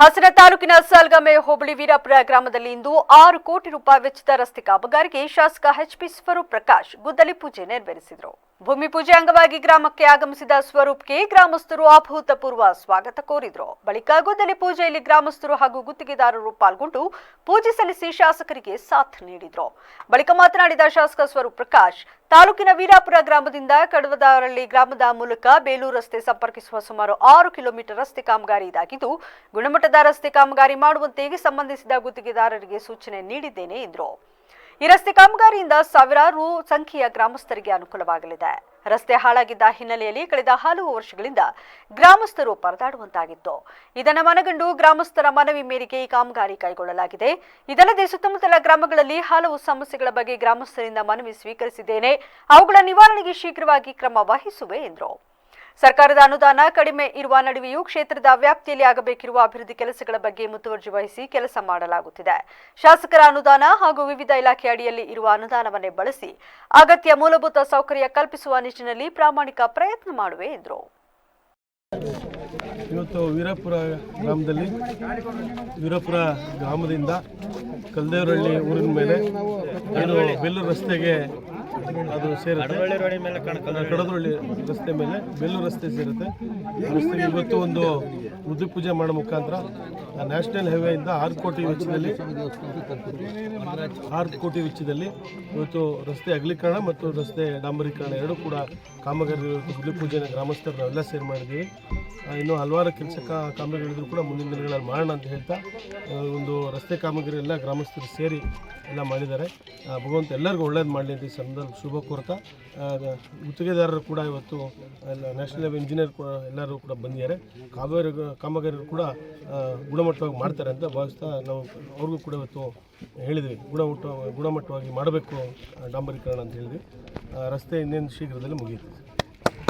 ಹಾಸನ ತಾಲೂಕಿನ ಸಾಲ್ಗಾಮೆ ಹೋಬಳಿ ವೀರಾಪುರ ಗ್ರಾಮದಲ್ಲಿ ಇಂದು ಆರು ಕೋಟಿ ರೂಪಾಯಿ ವೆಚ್ಚದ ರಸ್ತೆ ಕಾಮಗಾರಿಗೆ ಶಾಸಕ ಎಚ್ಪಿ ಸ್ವರೂಪ್ ಪ್ರಕಾಶ್ ಗುದ್ದಲಿ ಪೂಜೆ ನೆರವೇರಿಸಿದರು. ಭೂಮಿ ಪೂಜೆ ಅಂಗವಾಗಿ ಗ್ರಾಮಕ್ಕೆ ಆಗಮಿಸಿದ ಸ್ವರೂಪ್ಗೆ ಗ್ರಾಮಸ್ಥರು ಅಭೂತಪೂರ್ವ ಸ್ವಾಗತ ಕೋರಿದ್ರು. ಬಳಿಕ ಗುದ್ದಲಿ ಪೂಜೆಯಲ್ಲಿ ಗ್ರಾಮಸ್ಥರು ಹಾಗೂ ಗುತ್ತಿಗೆದಾರರು ಪಾಲ್ಗೊಂಡು ಪೂಜೆ ಸಲ್ಲಿಸಿ ಶಾಸಕರಿಗೆ ಸಾಥ್ ನೀಡಿದ್ರು. ಬಳಿಕ ಮಾತನಾಡಿದ ಶಾಸಕ ಸ್ವರೂಪ್ ಪ್ರಕಾಶ್ ತಾಲೂಕಿನ ವೀರಾಪುರ ಗ್ರಾಮದಿಂದ ಕಡವದಾರಳ್ಳಿ ಗ್ರಾಮದ ಮೂಲಕ ಬೇಲೂರು ರಸ್ತೆ ಸಂಪರ್ಕಿಸುವ ಸುಮಾರು ಆರು ಕಿಲೋಮೀಟರ್ ರಸ್ತೆ ಕಾಮಗಾರಿ ಇದಾಗಿದ್ದು, ಗುಣಮಟ್ಟದ ರಸ್ತೆ ಕಾಮಗಾರಿ ಮಾಡುವಂತೆ ಸಂಬಂಧಿಸಿದ ಗುತ್ತಿಗೆದಾರರಿಗೆ ಸೂಚನೆ ನೀಡಿದ್ದೇನೆ ಎಂದರು. ಈ ರಸ್ತೆ ಕಾಮಗಾರಿಯಿಂದ ಸಾವಿರಾರು ಸಂಖ್ಯೆಯ ಗ್ರಾಮಸ್ಥರಿಗೆ ಅನುಕೂಲವಾಗಲಿದೆ. ರಸ್ತೆ ಹಾಳಾಗಿದ್ದ ಹಿನ್ನೆಲೆಯಲ್ಲಿ ಕಳೆದ ಹಲವು ವರ್ಷಗಳಿಂದ ಗ್ರಾಮಸ್ಥರು ಪರದಾಡುವಂತಾಗಿತ್ತು. ಇದನ್ನು ಮನಗಂಡು ಗ್ರಾಮಸ್ಥರ ಮನವಿ ಮೇರೆಗೆ ಈ ಕಾಮಗಾರಿ ಕೈಗೊಳ್ಳಲಾಗಿದೆ. ಇದಲ್ಲದೆ ಸುತ್ತಮುತ್ತಲ ಗ್ರಾಮಗಳಲ್ಲಿ ಹಲವು ಸಮಸ್ಯೆಗಳ ಬಗ್ಗೆ ಗ್ರಾಮಸ್ಥರಿಂದ ಮನವಿ ಸ್ವೀಕರಿಸಿದ್ದೇನೆ. ಅವುಗಳ ನಿವಾರಣೆಗೆ ಶೀಘ್ರವಾಗಿ ಕ್ರಮ ವಹಿಸುವೆ ಎಂದರು. ಸರ್ಕಾರದ ಅನುದಾನ ಕಡಿಮೆ ಇರುವ ನಡುವೆಯೂ ಕ್ಷೇತ್ರದ ವ್ಯಾಪ್ತಿಯಲ್ಲಿ ಆಗಬೇಕಿರುವ ಅಭಿವೃದ್ಧಿ ಕೆಲಸಗಳ ಬಗ್ಗೆ ಮುತುವರ್ಜಿ ವಹಿಸಿ ಕೆಲಸ ಮಾಡಲಾಗುತ್ತಿದೆ. ಶಾಸಕರ ಅನುದಾನ ಹಾಗೂ ವಿವಿಧ ಇಲಾಖೆ ಅಡಿಯಲ್ಲಿ ಇರುವ ಅನುದಾನವನ್ನೇ ಬಳಸಿ ಅಗತ್ಯ ಮೂಲಭೂತ ಸೌಕರ್ಯ ಕಲ್ಪಿಸುವ ನಿಟ್ಟಿನಲ್ಲಿ ಪ್ರಾಮಾಣಿಕ ಪ್ರಯತ್ನ ಮಾಡುವೆ, ಎಂದರು. ಇವತ್ತು ವೀರಪುರ ಗ್ರಾಮದಲ್ಲಿ, ವೀರಪುರ ಗ್ರಾಮದಿಂದ ಕಲ್ದೇವರಹಳ್ಳಿ ಊರಿನ ಮೇಲೆ ಬೆಲ್ಲೂರು ರಸ್ತೆಗೆ ಅದು ಸೇರುತ್ತೆ. ಕಡದರಳ್ಳಿ ರಸ್ತೆ ಮೇಲೆ ಬೆಲ್ಲು ರಸ್ತೆ ಸೇರುತ್ತೆ. ರಸ್ತೆಗೆ ಇವತ್ತು ಒಂದು ಬುದ್ಧಿ ಪೂಜೆ ಮಾಡೋ ಮುಖಾಂತರ ನ್ಯಾಷನಲ್ ಹೈವೇಯಿಂದ ಆರು ಕೋಟಿ ವೆಚ್ಚದಲ್ಲಿ, ಆರು ಕೋಟಿ ವೆಚ್ಚದಲ್ಲಿ ಇವತ್ತು ರಸ್ತೆ ಅಗಲೀಕರಣ ಮತ್ತು ರಸ್ತೆ ಡಾಂಬರೀಕರಣ ಎರಡೂ ಕೂಡ ಕಾಮಗಾರಿ ಬುದ್ಧಿ ಪೂಜೆನ ಗ್ರಾಮಸ್ಥರು ನಾವೆಲ್ಲ ಸೇರಿ ಮಾಡಿದ್ದೀವಿ. ಇನ್ನು ಹಲವಾರು ಕೆಲಸ ಕಾಮಗಾರಿಗಳಿದ್ರು ಕೂಡ ಮುಂದಿನ ದಿನಗಳಲ್ಲಿ ಮಾಡೋಣ ಅಂತ ಹೇಳ್ತಾ ಒಂದು ರಸ್ತೆ ಕಾಮಗಾರಿ ಎಲ್ಲ ಗ್ರಾಮಸ್ಥರು ಸೇರಿ ಎಲ್ಲ ಮಾಡಿದ್ದಾರೆ. ಭಗವಂತ ಎಲ್ಲರಿಗೂ ಒಳ್ಳೇದು ಮಾಡಲಿ ಅಂತ ಈ ಸಂದರ್ಭ ಶುಭ ಕೋರ್ತಾ. ಗುತ್ತಿಗೆದಾರರು ಕೂಡ ಇವತ್ತು ಎಲ್ಲ ನ್ಯಾಷನಲ್ ಲೆವೆಲ್ ಇಂಜಿನಿಯರ್ ಕೂಡ ಎಲ್ಲರೂ ಕೂಡ ಬಂದಿದ್ದಾರೆ. ಕಾವೇರಿ ಕಾಮಗಾರಿ ಕೂಡ ಗುಣಮಟ್ಟವಾಗಿ ಮಾಡ್ತಾರೆ ಅಂತ ಭಾವಿಸ್ತಾ ನಾವು ಅವ್ರಿಗೂ ಕೂಡ ಇವತ್ತು ಹೇಳಿದ್ವಿ. ಗುಣಮಟ್ಟ, ಗುಣಮಟ್ಟವಾಗಿ ಮಾಡಬೇಕು ಡಾಂಬರೀಕರಣ ಅಂತ ಹೇಳಿದ್ವಿ. ರಸ್ತೆ ಇನ್ನೇನು ಶೀಘ್ರದಲ್ಲಿ ಮುಗಿಯುತ್ತೆ.